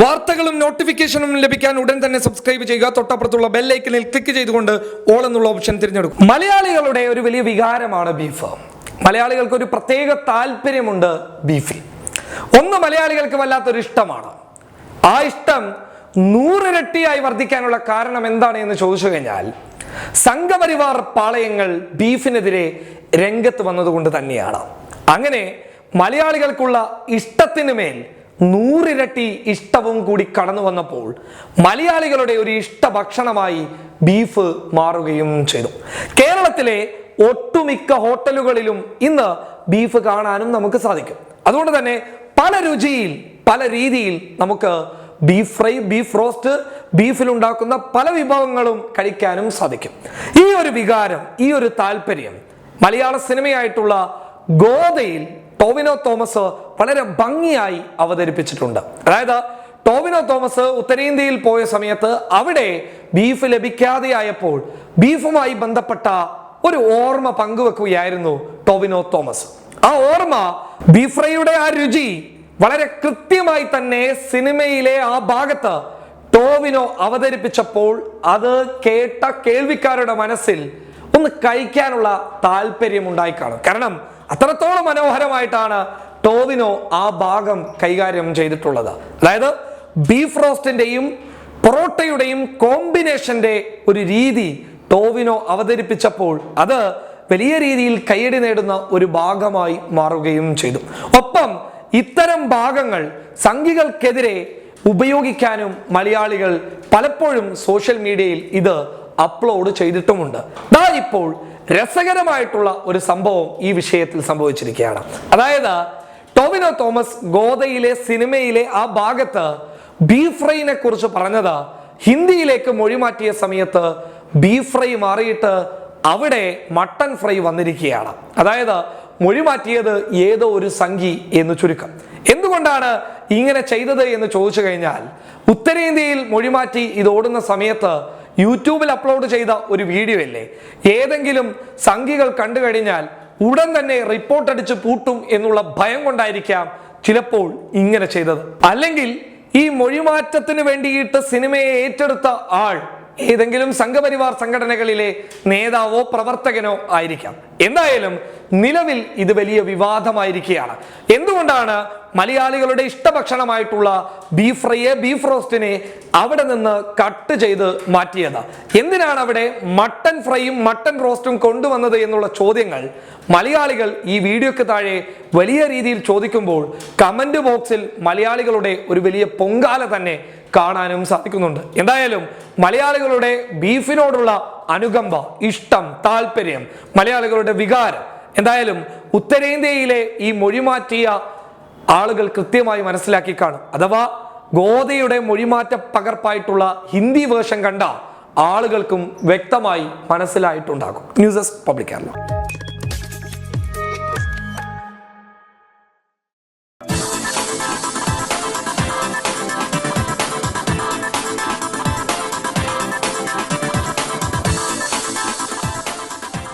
വാർത്തകളും നോട്ടിഫിക്കേഷനും ലഭിക്കാൻ ഉടൻ തന്നെ സബ്സ്ക്രൈബ് ചെയ്യുക. തൊട്ടപ്പുറത്തുള്ള ബെല്ലൈക്കനിൽ ക്ലിക്ക് ചെയ്തുകൊണ്ട് ഓൾ എന്നുള്ള ഓപ്ഷൻ തിരഞ്ഞെടുക്കും. മലയാളികളുടെ ഒരു വലിയ വികാരമാണ് ബീഫ് മലയാളികൾക്ക് ഒരു പ്രത്യേക താല്പര്യമുണ്ട് ബീഫിൽ ഒന്ന് മലയാളികൾക്ക് വല്ലാത്തൊരു ഇഷ്ടമാണ്. ആ ഇഷ്ടം നൂറിരട്ടിയായി വർദ്ധിക്കാനുള്ള കാരണം എന്താണ് എന്ന് ചോദിച്ചു കഴിഞ്ഞാൽ സംഘപരിവാർ പാളയങ്ങൾ ബീഫിനെതിരെ രംഗത്ത് വന്നതുകൊണ്ട് തന്നെയാണ്. അങ്ങനെ മലയാളികൾക്കുള്ള ഇഷ്ടത്തിന് മേൽ നൂറിരട്ടി ഇഷ്ടവും കൂടി കടന്നു വന്നപ്പോൾ മലയാളികളുടെ ഒരു ഇഷ്ട ഭക്ഷണമായി ബീഫ് മാറുകയും ചെയ്തു. കേരളത്തിലെ ഒട്ടുമിക്ക ഹോട്ടലുകളിലും ഇന്ന് ബീഫ് കാണാനും നമുക്ക് സാധിക്കും. അതുകൊണ്ട് തന്നെ പല രുചിയിൽ പല രീതിയിൽ നമുക്ക് ബീഫ് ഫ്രൈ ബീഫ് റോസ്റ്റ് ബീഫിൽ ഉണ്ടാക്കുന്ന പല വിഭവങ്ങളും കഴിക്കാനും സാധിക്കും. ഈ ഒരു വികാരം ഈ ഒരു താല്പര്യം മലയാള സിനിമയായിട്ടുള്ള ഗോദയിൽ ടോവിനോ തോമസ് വളരെ ഭംഗിയായി അവതരിപ്പിച്ചിട്ടുണ്ട്. അതായത് ടോവിനോ തോമസ് ഉത്തരേന്ത്യയിൽ പോയ സമയത്ത് അവിടെ ബീഫ് ലഭിക്കാതെ ആയപ്പോൾ ബീഫുമായി ബന്ധപ്പെട്ട ഒരു ഓർമ്മ പങ്കുവെക്കുകയായിരുന്നു ടോവിനോ തോമസ്. ആ ഓർമ്മ ബീഫ് ആ രുചി വളരെ കൃത്യമായി തന്നെ സിനിമയിലെ ആ ഭാഗത്ത് ടോവിനോ അവതരിപ്പിച്ചപ്പോൾ അത് കേട്ട കേൾവിക്കാരുടെ മനസ്സിൽ ഒന്ന് കഴിക്കാനുള്ള താല്പര്യം ഉണ്ടായി കാണും. കാരണം അത്രത്തോളം മനോഹരമായിട്ടാണ് ടോവിനോ ആ ഭാഗം കൈകാര്യം ചെയ്തിട്ടുള്ളത്. അതായത് ബീഫ് റോസ്റ്റിന്റെയും പൊറോട്ടയുടെയും കോമ്പിനേഷന്റെ ഒരു രീതി ടോവിനോ അവതരിപ്പിച്ചപ്പോൾ അത് വലിയ രീതിയിൽ കയ്യടി നേടുന്ന ഒരു ഭാഗമായി മാറുകയും ചെയ്തു. ഒപ്പം ഇത്തരം ഭാഗങ്ങൾ സംഘികൾക്കെതിരെ ഉപയോഗിക്കാനും മലയാളികൾ പലപ്പോഴും സോഷ്യൽ മീഡിയയിൽ ഇത് അപ്ലോഡ് ചെയ്തിട്ടുമുണ്ട്. ദാ ഇപ്പോൾ രസകരമായിട്ടുള്ള ഒരു സംഭവം ഈ വിഷയത്തിൽ സംഭവിച്ചിരിക്കുകയാണ്. അതായത് ടോവിനോ തോമസ് ഗോദയിലെ സിനിമയിലെ ആ ഭാഗത്ത് ബീഫ്രൈനെ ഫ്രൈനെ കുറിച്ച് പറഞ്ഞത് ഹിന്ദിയിലേക്ക് മൊഴിമാറ്റിയ സമയത്ത് ബീഫ് ഫ്രൈ മാറിയിട്ട് അവിടെ മട്ടൺ ഫ്രൈ വന്നിരിക്കുകയാണ്. അതായത് മൊഴി മാറ്റിയത് ഏതോ ഒരു സംഖി എന്ന് ചുരുക്കം. എന്തുകൊണ്ടാണ് ഇങ്ങനെ ചെയ്തത് എന്ന് ചോദിച്ചു കഴിഞ്ഞാൽ ഉത്തരേന്ത്യയിൽ മൊഴിമാറ്റി ഇത് ഓടുന്ന സമയത്ത് യൂട്യൂബിൽ അപ്ലോഡ് ചെയ്ത ഒരു വീഡിയോ അല്ലേ ഏതെങ്കിലും സംഖ്യകൾ കണ്ടു കഴിഞ്ഞാൽ ഉടൻ തന്നെ റിപ്പോർട്ട് അടിച്ച് പൂട്ടും എന്നുള്ള ഭയം കൊണ്ടായിരിക്കാം ചിലപ്പോൾ ഇങ്ങനെ ചെയ്തത്. അല്ലെങ്കിൽ ഈ മൊഴിമാറ്റത്തിന് വേണ്ടിയിട്ട് സിനിമയെ ഏറ്റെടുത്ത ആൾ ഏതെങ്കിലും സംഘപരിവാർ സംഘടനകളിലെ നേതാവോ പ്രവർത്തകനോ ആയിരിക്കാം. എന്തായാലും നിലവിൽ ഇത് വലിയ വിവാദമായിരിക്കുകയാണ്. എന്തുകൊണ്ടാണ് മലയാളികളുടെ ഇഷ്ടഭക്ഷണമായിട്ടുള്ള ബീഫ് ഫ്രൈയെ ബീഫ് റോസ്റ്റിനെ അവിടെ നിന്ന് കട്ട് ചെയ്ത് മാറ്റിയത്. എന്തിനാണ് അവിടെ മട്ടൻ ഫ്രൈയും മട്ടൻ റോസ്റ്റും കൊണ്ടുവന്നത് എന്നുള്ള ചോദ്യങ്ങൾ മലയാളികൾ ഈ വീഡിയോക്ക് താഴെ വലിയ രീതിയിൽ ചോദിക്കുമ്പോൾ കമന്റ് ബോക്സിൽ മലയാളികളുടെ ഒരു വലിയ പൊങ്കാല തന്നെ കാണാനും സാധിക്കുന്നുണ്ട്. എന്തായാലും മലയാളികളുടെ ബീഫിനോടുള്ള അനുകമ്പ ഇഷ്ടം താല്പര്യം മലയാളികളുടെ വികാരം എന്തായാലും ഉത്തരേന്ത്യയിലെ ഈ മൊഴിമാറ്റിയ ആളുകൾ കൃത്യമായി മനസ്സിലാക്കി കാണും. അഥവാ ഗോതയുടെ മൊഴിമാറ്റ പകർപ്പായിട്ടുള്ള ഹിന്ദി വേർഷൻ കണ്ട ആളുകൾക്കും വ്യക്തമായി മനസ്സിലായിട്ടുണ്ടാകും. News desk public